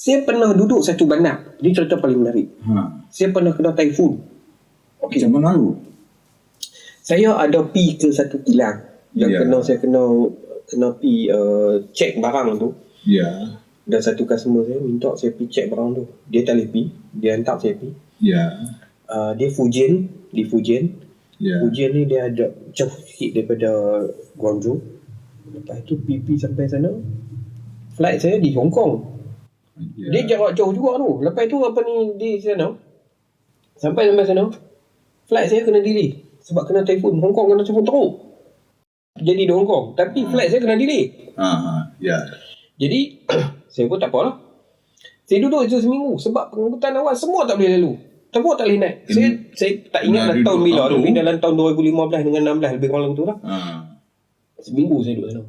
Saya pernah duduk satu bandar. Ini cerita paling menarik. Ha. Saya pernah kena typhoon. Okey. Macam mana tu? Saya ada pi ke satu kilang. Yang Ya. kena saya kena kena pi uh, check barang tu. Ya. Dan satu customer saya minta saya pi check barang tu. Dia tak boleh pi. Dia hantar saya pi. Ya. Uh, dia Fujian. Di Fujian. Ya. Fujian ni dia ada jauh sikit daripada Guangzhou. Lepas tu pi-pi sampai sana. Flight saya di Hong Kong. Ya. Dia jarak jauh juga tu. Lepas tu apa ni di sana. Sampai sampai sana. Flight saya kena delay. Sebab kena typhoon. Hong Kong kena typhoon teruk. Jadi di Hong Kong. Tapi flight saya kena delay. Ha. ha. Ya. Jadi saya pun tak apalah. Saya duduk je seminggu sebab pengangkutan awal semua tak boleh lalu. Semua tak boleh naik. Saya saya tak ingat lah tahun bila tapi tu. dalam tahun 2015 dengan 16 lebih kurang tu lah. Ha. Seminggu saya duduk sana.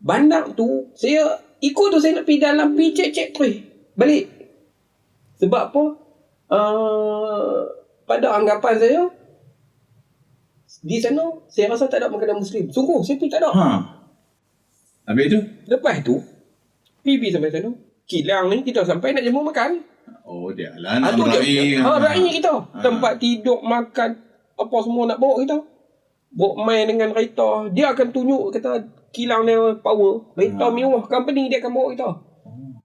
Bandar tu saya ikut tu saya nak pergi dalam pergi cek-cek terus. Balik. Sebab apa? Uh, pada anggapan saya di sana saya rasa tak ada makanan muslim. Sungguh saya pergi tak ada. Ha. Habis tu? Lepas tu pergi sampai sana. Kilang ni kita sampai nak jemput makan. Oh, dia lah. Ah, Nak tu dia. berai. Ha, kita. Ha. Tempat tidur, makan, apa semua nak bawa kita. Bawa main dengan kereta. Dia akan tunjuk kata kilang dia power. Kereta Ha. mewah company dia akan bawa kita.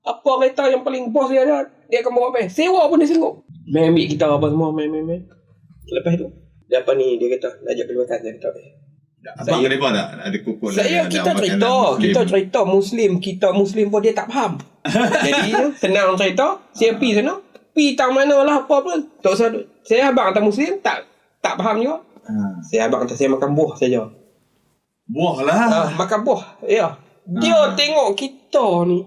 Apa kereta yang paling bos dia ada, dia akan bawa main. Sewa pun dia sanggup. Main ambil kita apa semua, main, main, main. Lepas tu, dia apa ni, dia kata, nak ajak pergi makan. Saya kata, eh. Abang Saya- kenapa tak? Ada kukuh Saya kita cerita, kita cerita Muslim, kita Muslim pun dia tak faham. Jadi senang cerita, saya pergi sana, pergi tang mana lah apa pun. Tak usah saya abang atas Muslim tak tak faham juga. Ha. Saya abang atas saya makan buah saja. Buah lah. Ah, makan buah. Ya. Dia Ah. tengok kita ni.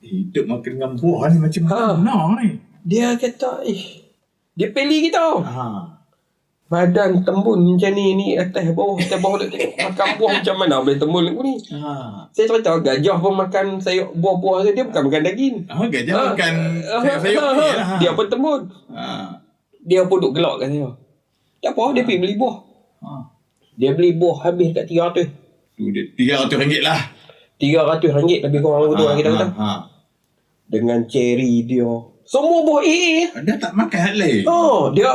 Hidup makan dengan buah ni macam Ha. mana ni? dia kata, ish. Dia pilih kita. Ha. Badan tembun macam ni, ni atas bawah, atas bawah dia tengok makan buah macam mana boleh tembun ni. Ha. Saya cerita gajah pun makan sayur buah-buah dia, dia bukan makan daging. Ah, gajah Ah, makan sayur-sayur ah. lah. Dia pun tembun. Ha. Dia pun duk gelak kat saya. Tak apa, dia pergi beli buah. Ha. Dia beli buah habis kat 300. Tu dia RM300 lah. 300 ringgit lebih kurang betul lah kita kata. Ha. Dengan cherry dia. Semua buah AA. ha. Dia tak makan hal lain. Oh, dia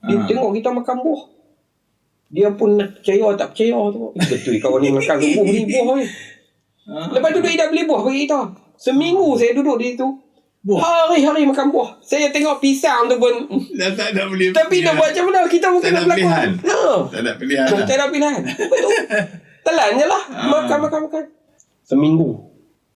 dia Ah. tengok kita makan buah. Dia pun nak percaya tak percaya tu. Eh, betul kawan ni makan buah beli buah ni. Ha. Lepas tu dia dah beli buah bagi kita. Seminggu saya duduk di situ. Buah. Hari-hari makan buah. Saya tengok pisang tu pun. Dah tak ada boleh. Tapi nak buat macam mana? Kita bukan Tak nak pilihan. Ha. Tak ada pilihan lah. Tak ada pilihan. Betul. Telan je lah. Ah. Makan, makan, makan. Seminggu.